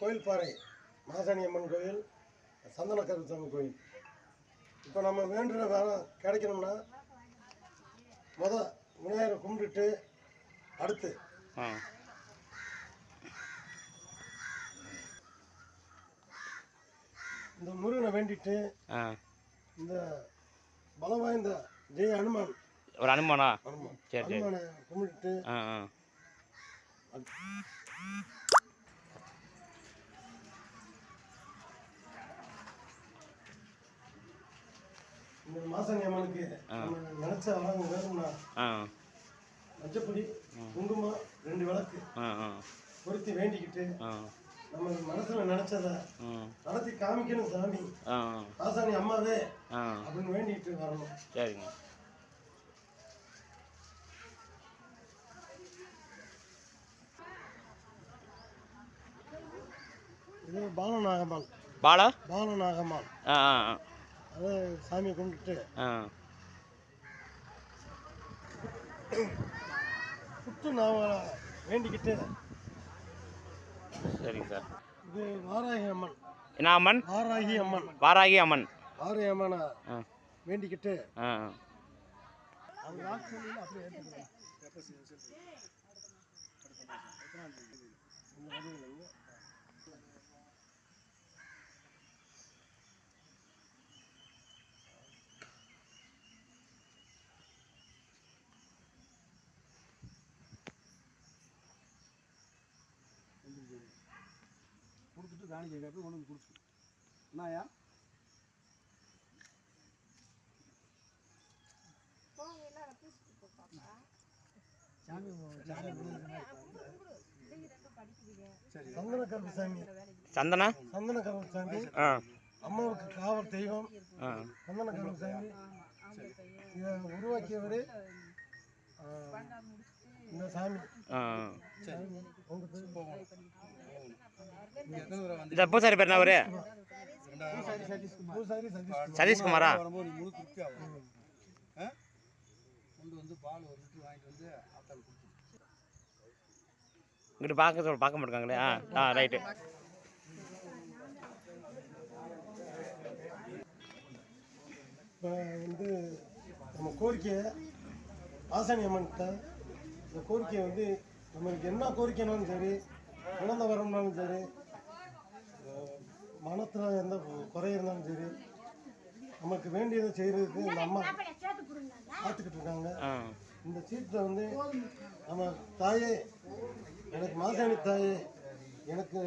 கோயில்பாறை மாசாணி அம்மன் கோயில் சந்தன கருத்தம்மன் கோயில். இப்போ நம்ம வேண்டுன வரம் கிடைக்கணும்னா முத விநாயகரை கும்பிட்டுட்டு அடுத்து. இந்த முருகனை வேண்டிட்டு இந்த பலம் வாய்ந்த ஜெய ஹனுமான் ஒரு அனுமானா? ஹனுமானை கும்பிட்டுட்டு இந்த மாசாணி அம்மனுக்கு நினைச்ச வரம் வேணும்னா மஞ்சப்பொடி குங்குமம் ரெண்டு விளக்கு பொருத்தி வேண்டிக்கிட்டு நம்ம மனசுல நினைச்சத நடத்தி காமிக்கணும் சாமி. ஆசானி அம்மாவே அப்படின்னு வேண்டிட்டு வரணும். சரிங்க. இது பாலநாகம்மாள் பாலா? பாலநாகம்மாள் ஆ ஆ. கும்பிட்டுட்டு ஆ. புத்து நாம வேண்டிக்கிட்டு சரிங்க சார். இது வாராகி அம்மன். என்ன அம்மன்? வாராகி அம்மன். வாராகி அம்மன். வாராகி அம்மனை வேண்டிக்கிட்டு ஆ. அவங்க வாக்குறுதியில அப்படியே ஏற்றுக்கிறேன். கொடுத்துட்டு காணிக்கை கேட்டு கொண்டு வந்து கொடுத்து. என்னயா சாமி சந்தன கருப்பு சாமி சந்தனா சந்தன? கருப்பு சாமி ஆ. அம்மாவுக்கு காவல் தெய்வம். சந்தன இதை உருவாக்கியவர் இந்த சாமி. ஆ. உங்க பேர்? இந்த பூசாரி பேர் என்ன அவரு? சதீஷ்குமாரா? இங்கிட்டு பார்க்க சொல்ல பார்க்க மாட்டாங்களே ஆ ஆ ரைட்டு. இப்போ வந்து நம்ம கோரிக்கையை ஆசானி அம்மன்கிட்ட இந்த கோரிக்கையை வந்து நம்மளுக்கு என்ன கோரிக்கைனாலும் சரி குழந்தை வரணும்னாலும் சரி மனத்தில் எந்த குறை இருந்தாலும் சரி நமக்கு வேண்டியதை செய்கிறதுக்கு இந்த அம்மா பார்த்துக்கிட்டு இருக்காங்க. இந்த சீட்டில் வந்து நம்ம தாயே எனக்கு மாசாணி தாயே எனக்கு